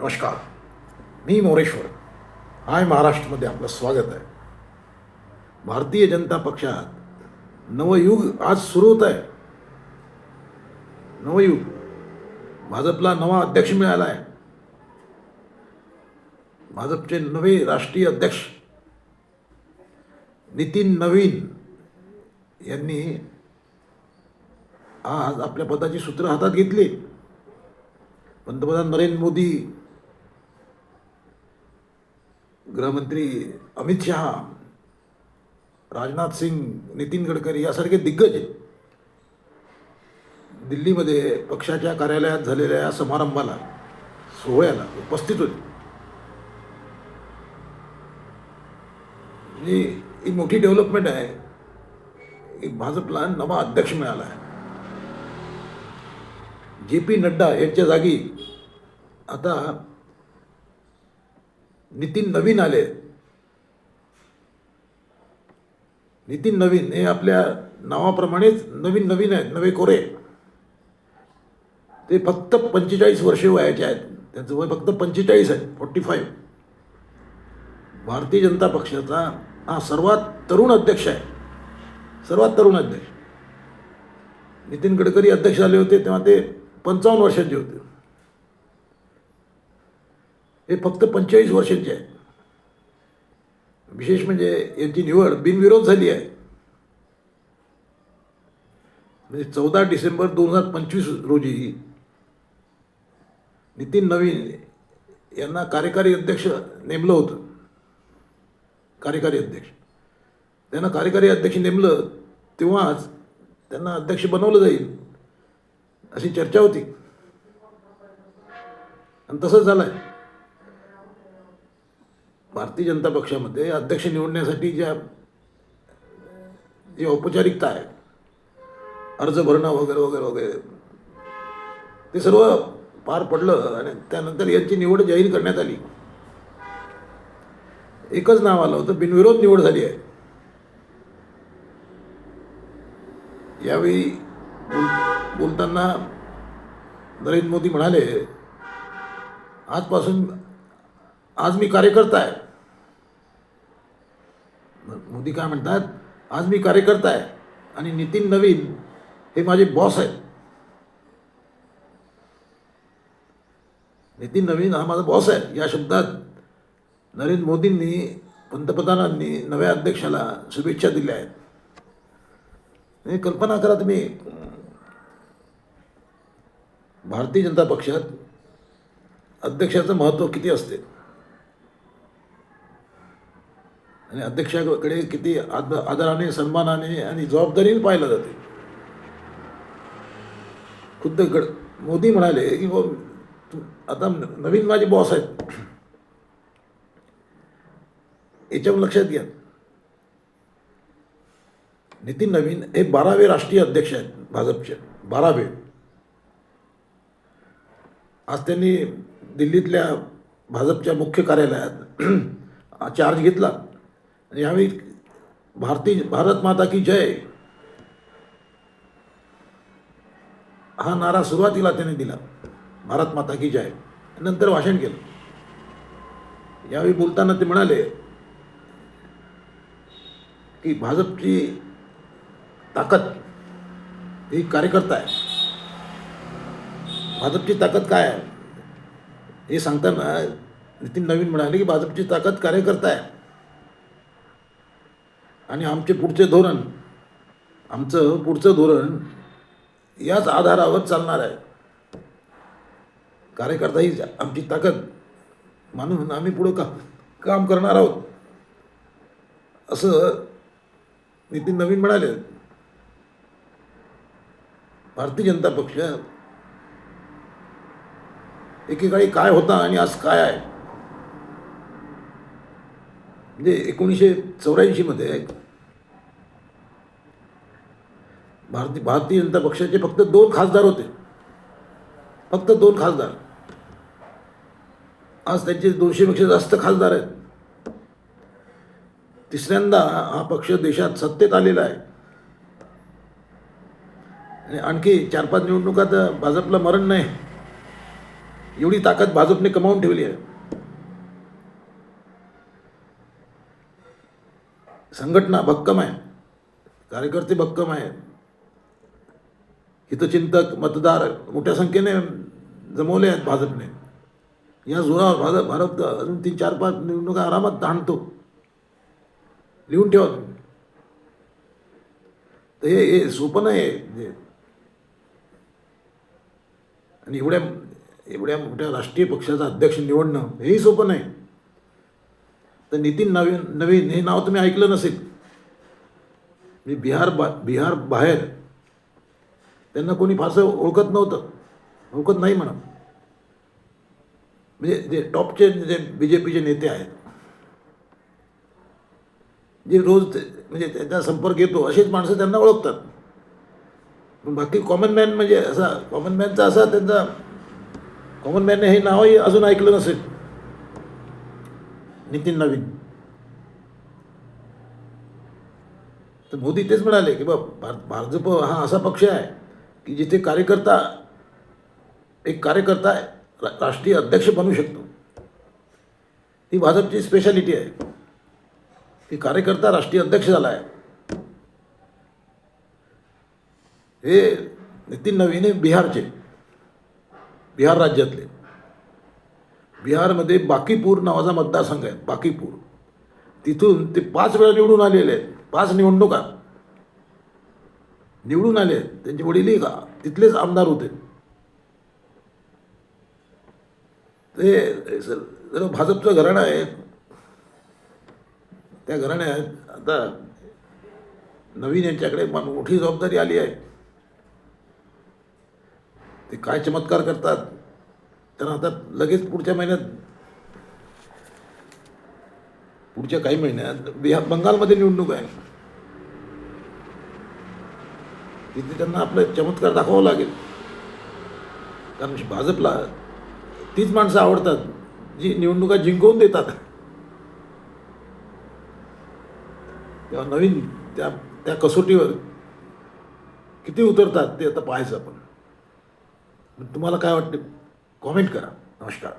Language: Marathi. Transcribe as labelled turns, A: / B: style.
A: नमस्कार. मी मोरेश्वर. हाय महाराष्ट्रमध्ये आपलं स्वागत आहे. भारतीय जनता पक्षात नवयुग आज सुरू होत आहे. नवयुग. भाजपला नवा अध्यक्ष मिळाला आहे. भाजपचे नवे राष्ट्रीय अध्यक्ष नितीन नवीन यांनी आज आपल्या पदाची सूत्र हातात घेतली. पंतप्रधान नरेंद्र मोदी गृहमंत्री अमित शहा राजनाथ सिंग नितीन गडकरी यासारखे दिग्गज दिल्लीमध्ये पक्षाच्या कार्यालयात झालेल्या या समारंभाला सोहळ्याला उपस्थित होते. म्हणजे ही मोठी डेव्हलपमेंट आहे. की भाजपला नवा अध्यक्ष मिळाला आहे. जे पी नड्डा यांच्या जागी आता नितीन नवीन आले. नितीन नवीन हे आपल्या नावाप्रमाणेच नवीन नवीन आहेत नवे कोरे. ते फक्त पंचेचाळीस वर्षे वयाचे आहेत. त्यांचं वय फक्त पंचेचाळीस आहे फोर्टी फाईव्ह भारतीय जनता पक्षाचा हा सर्वात तरुण अध्यक्ष आहे. सर्वात तरुण अध्यक्ष. नितीन गडकरी अध्यक्ष झाले होते तेव्हा ते पंचावन्न वर्षांचे होते. हे फक्त पंचेचाळीस वर्षांचे आहे. विशेष म्हणजे यांची निवड बिनविरोध झाली आहे. म्हणजे चौदा डिसेंबर दोन हजार पंचवीस रोजी नितीन नवीन यांना कार्यकारी अध्यक्ष नेमलं होतं. कार्यकारी अध्यक्ष. त्यांना कार्यकारी अध्यक्ष नेमलं तेव्हाच त्यांना अध्यक्ष बनवलं जाईल अशी चर्चा होती. आणि तसंच झालं आहे भारतीय जनता पक्षामध्ये अध्यक्ष निवडण्यासाठी ज्या जी औपचारिकता आहे अर्ज भरणं वगैरे वगैरे वगैरे ते सर्व पार पडलं आणि त्यानंतर यांची निवड जाहीर करण्यात आली. एकच नाव आलं होतं बिनविरोध निवड झाली आहे. यावेळी बोल बोलताना नरेंद्र मोदी म्हणाले आजपासून आज मी कार्यकर्ता आहे. मोदी काय म्हणतात? आज मी कार्यकर्ता आहे आणि नितीन नवीन हे माझे बॉस आहेत. नितीन नवीन हा माझा बॉस आहे. या शब्दात नरेंद्र मोदींनी पंतप्रधानांनी नव्या अध्यक्षाला शुभेच्छा दिल्या आहेत. कल्पना करा तुम्ही. भारतीय जनता पक्षात अध्यक्षाचं महत्त्व किती असते? आणि अध्यक्षाकडे किती आद आदराने सन्मानाने आणि जबाबदारीने पाहिलं जाते. खुद्द गड मोदी म्हणाले की हो, व आता नवीन माझे बॉस आहेत. याच्यावर लक्षात घ्या. नितीन नवीन हे बारावे राष्ट्रीय अध्यक्ष आहेत भाजपचे. बारावे. आज त्यांनी दिल्लीतल्या भाजपच्या मुख्य कार्यालयात चार्ज घेतला. यावेळी भारतीय भारत माता की जय हा नारा सुरुवातीला त्याने दिला. भारत माता की जय. नंतर भाषण केलं. यावेळी बोलताना ते म्हणाले की भाजपची ताकद ही कार्यकर्ता आहे. भाजपची ताकद काय आहे? हे सांगताना नितीन नवीन म्हणाले की भाजपची ताकद कार्यकर्ता आहे. आणि आमचे पुढचे धोरण आमचं पुढचं धोरण याच आधारावर चालणार आहे. कार्यकर्ता ही आमची ताकद म्हणून आम्ही पुढं का काम करणार आहोत. असं नितीन नवीन म्हणाले. भारतीय जनता पक्ष एकेकाळी काय होता आणि आज काय आहे? म्हणजे एकोणीसशे चौऱ्याऐंशीमध्ये भारतीय भारतीय जनता पक्षाचे फक्त दोन खासदार होते. फक्त दोन खासदार. आज त्यांचे दोनशेपेक्षा जास्त खासदार आहेत. तिसऱ्यांदा हा पक्ष देशात सत्तेत आलेला आहे. आणि आणखी चार पाच निवडणुकात भाजपला मरण नाही. एवढी ताकद भाजपने कमावून ठेवली आहे. संघटना भक्कम आहे. कार्यकर्ते भक्कम आहे हितचिंतक मतदार मोठ्या संख्येने जमवले आहेत भाजपने. या जोरावर भाजप भारत अजून तीन चार पाच निवडणुका आरामात ताणतो लिहून ठेवा तुम्ही. तर हे हे सोपं नाही आहे. आणि एवढ्या एवढ्या मोठ्या राष्ट्रीय पक्षाचा अध्यक्ष निवडणं हेही सोपं नाही. तर नितीन नवीन नवीन हे नाव तुम्ही ऐकलं नसेल. मी बिहार बा बिहार बाहेर त्यांना कोणी फारसं ओळखत नव्हतं. ओळखत नाही म्हणा. म्हणजे जे टॉपचे जे बी जे पीचे नेते आहेत जे रोज ते- म्हणजे त्यांचा संपर्क येतो असेच माणसं त्यांना ओळखतात. पण बाकी कॉमन मॅन म्हणजे असा कॉमन मॅनचा असा त्यांचा कॉमन मॅनने हे नावही अजून ऐकलं नसेल. नितीन नवीन. तर मोदी तेच म्हणाले की बाप भार भाजप हा असा पक्ष आहे. की जिथे कार्यकर्ता एक कार्यकर्ता रा- राष्ट्रीय अध्यक्ष बनू शकतो. ही भाजपची स्पेशालिटी आहे. की कार्यकर्ता राष्ट्रीय अध्यक्ष झाला आहे. हे नितीन नवीन बिहारचे बिहार राज्यातले. बिहारमध्ये बाकीपूर नावाचा मतदारसंघ आहे बाकीपूर. तिथून ते पाच वेळा निवडून आलेले आहेत. पाच निवडणुका. निवडून आले त्यांचे वडीलही का? तिथलेच आमदार होते. ते सर जर भाजपचं घराणं आहे. त्या घराण्यात आता नवीन यांच्याकडे मोठी जबाबदारी आली आहे. ते काय चमत्कार करतात त्यांना आता लगेच पुढच्या महिन्यात पुढच्या काही महिन्यात बिहार बंगालमध्ये निवडणूक आहे. तिथे त्यांना आपलं चमत्कार दाखवावं लागेल. कारण भाजपला तीच माणसं आवडतात जी निवडणुका जिंकवून देतात. तेव्हा नवीन त्या त्या कसोटीवर किती उतरतात ते आता पाहायचं आपण. तुम्हाला काय वाटते? कॉमेंट करा. नमस्कार.